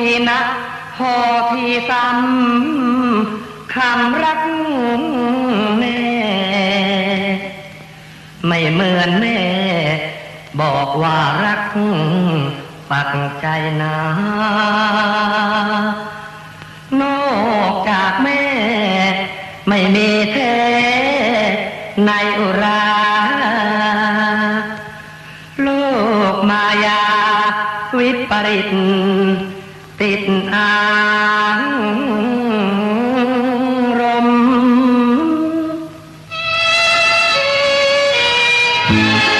ทีนะพอที่ซ้ำคำรักแม่ ไม่เหมือนแม่ บอกว่ารัก ปักใจนานอกจากแม่ ไม่มีเธอในอุราลูกมายาวิปริต ติดอ่างรมณ์ผ